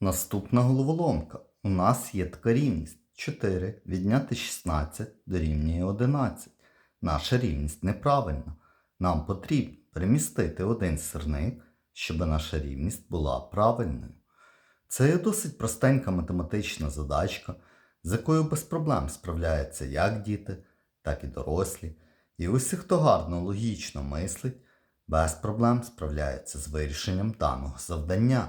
Наступна головоломка. У нас є така рівність 4 відняти 16 дорівнює 11. Наша рівність неправильна. Нам потрібно перемістити один сирник, щоб наша рівність була правильною. Це є досить простенька математична задачка, з якою без проблем справляються як діти, так і дорослі. І усі, хто гарно логічно мислить, без проблем справляється з вирішенням даного завдання.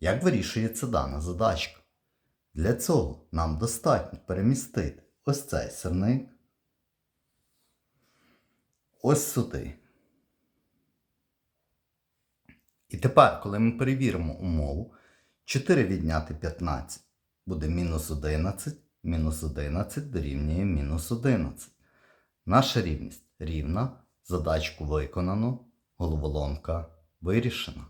Як вирішується дана задачка? Для цього нам достатньо перемістити ось цей сирник ось сюди. І тепер, коли ми перевіримо умову, 4 відняти 15 буде мінус 11, мінус 11 дорівнює мінус 11. Наша рівність рівна, задачку виконано, головоломка вирішена.